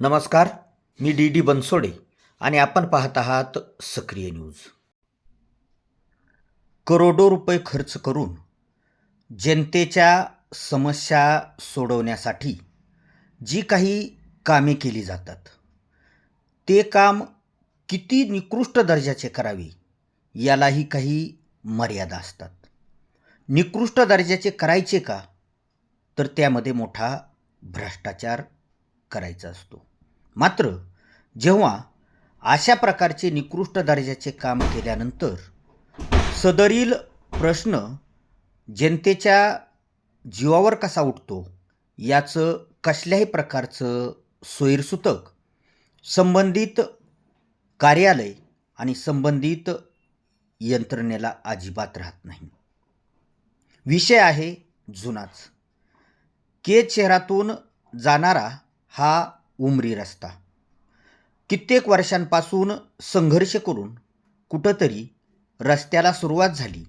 नमस्कार मी D D Bansode आणि आपण पाहत आहात सक्रिय न्यूज. करोडो रुपये खर्च करून जनतेच्या समस्या सोडवण्यासाठी जी काही कामे केली जातात ते काम किती निकृष्ट दर्जाचे करावे यालाही काही मर्यादा असतात. निकृष्ट दर्जाचे करायचे का? तर त्यामध्ये मोठा भ्रष्टाचार करायचा असतो. मात्र जेव्हा अशा प्रकारचे निकृष्ट दर्जाचे काम केल्यानंतर सदरील प्रश्न जनतेच्या जीवावर कसा उठतो याचं कसल्याही प्रकारचं सोयीरसूतक संबंधित कार्यालय आणि संबंधित यंत्रणेला अजिबात राहत नाही. विषय आहे जुनाच. के चेहरातून जाणारा हा उमरी रस्ता. कित्येक वर्षांपासून संघर्ष करून कुठंतरी रस्त्याला सुरुवात झाली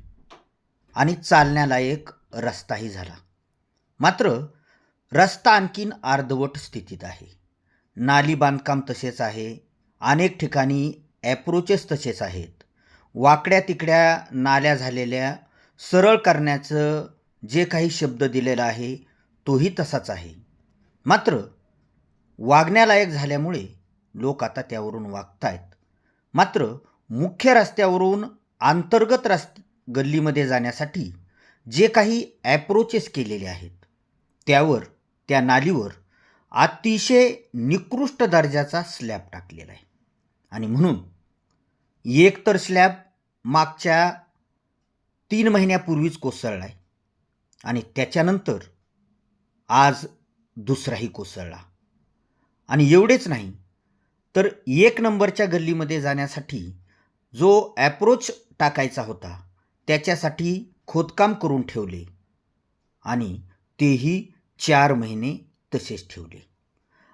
आणि चालण्यालायक रस्ताही झाला. मात्र रस्ता आणखीन अर्धवट स्थितीत आहे. नाली बांधकाम तसेच आहे अनेक ठिकाणी ॲप्रोचेस तसेच आहेत. वाकड्या तिकड्या नाल्या झालेल्या सरळ करण्याचं जे काही शब्द दिलेला आहे तोही तसाच आहे. मात्र वागण्यालायक झाल्यामुळे लोक आता त्यावरून वागतायत. मात्र मुख्य रस्त्यावरून अंतर्गत रस्त गल्लीमध्ये जाण्यासाठी जे काही ॲप्रोचेस केलेले आहेत त्यावर त्या नालीवर अतिशय निकृष्ट दर्जाचा स्लॅब टाकलेला आहे. आणि म्हणून एकतर स्लॅब मागच्या तीन महिन्यापूर्वीच कोसळला आहे आणि त्याच्यानंतर आज दुसराही कोसळला. आणि एवढेच नाही तर एक नंबरच्या गल्लीमध्ये जाण्यासाठी जो ॲप्रोच टाकायचा होता त्याच्यासाठी खोदकाम करून ठेवले आणि तेही चार महिने तसेच ठेवले.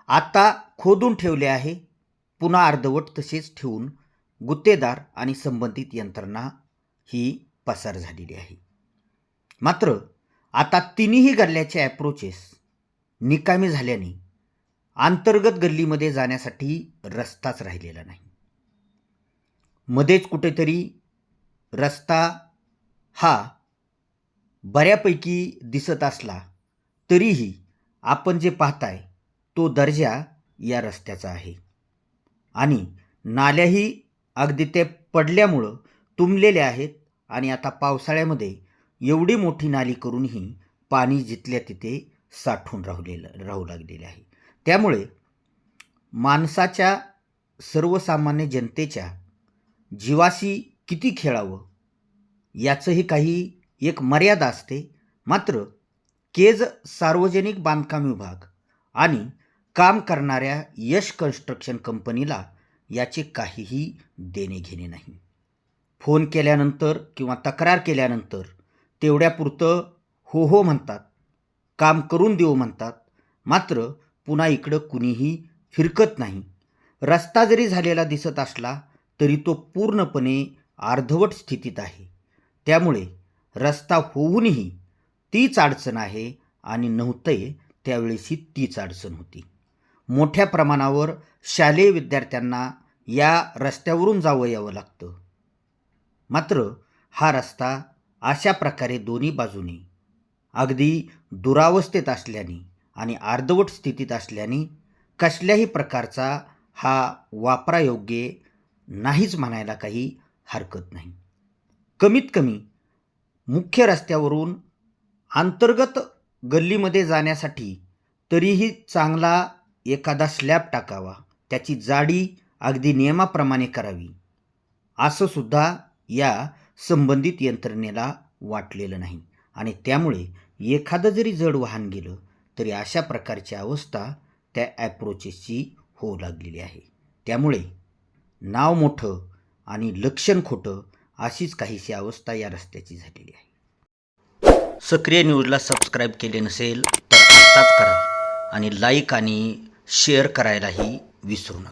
आता खोदून ठेवले आहे पुन्हा अर्धवट तसेच ठेवून गुत्तेदार आणि संबंधित यंत्रणा ही पसार झालेली आहे. मात्र आता तिन्ही गल्ल्याचे ॲप्रोचेस निकामी झाल्याने अंतर्गत गल्लीमध्ये जाण्यासाठी रस्ताच राहिलेला नाही. मध्येच कुठेतरी रस्ता हा बऱ्यापैकी दिसत असला तरीही आपण जे पाहताय तो दर्जा या रस्त्याचा आहे. आणि नाल्याही अगदी ते पडल्यामुळं तुंबलेल्या आहेत आणि आता पावसाळ्यामध्ये एवढी मोठी नाली करूनही पाणी जिथल्या तिथे साठून राहुलेलं राहू लागलेले आहे. त्यामुळे माणसाच्या सर्वसामान्य जनतेच्या जीवाशी किती खेळावं याचंही काही एक मर्यादा असते. मात्र केज सार्वजनिक बांधकाम विभाग आणि काम करणाऱ्या यश कन्स्ट्रक्शन कंपनीला याचे काहीही देणे घेणे नाही. फोन केल्यानंतर किंवा तक्रार केल्यानंतर तेवढ्यापुरतं हो हो म्हणतात काम करून देऊ म्हणतात. मात्र पुन्हा इकडं कुणीही फिरकत नाही. रस्ता जरी झालेला दिसत असला तरी तो पूर्णपणे अर्धवट स्थितीत आहे. त्यामुळे रस्ता होऊनही तीच अडचण आहे आणि नव्हते त्यावेळेसही तीच अडचण होती. मोठ्या प्रमाणावर शालेय विद्यार्थ्यांना या रस्त्यावरून जावं यावं लागतं. मात्र हा रस्ता अशा प्रकारे दोन्ही बाजूने अगदी दुरावस्थेत असल्याने आणि अर्धवट स्थितीत असल्याने कसल्याही प्रकारचा हा वापरायोग्य नाहीच म्हणायला काही हरकत नाही. कमीत कमी मुख्य रस्त्यावरून अंतर्गत गल्लीमध्ये जाण्यासाठी तरीही चांगला एखादा स्लॅब टाकावा त्याची जाडी अगदी नियमाप्रमाणे करावी असं सुद्धा या संबंधित यंत्रणेला वाटलेलं नाही. आणि त्यामुळे एखादं जरी जड वाहन गेलं तरी अशा प्रकारची अवस्था त्या ॲप्रोचेसची होऊ लागलेली आहे. त्यामुळे नाव मोठं आणि लक्षण खोटं अशीच काहीशी अवस्था या रस्त्याची झालेली आहे. सक्रिय न्यूजला सबस्क्राईब केले नसेल तर आत्ताच करा आणि लाईक आणि शेअर करायलाही विसरू नका.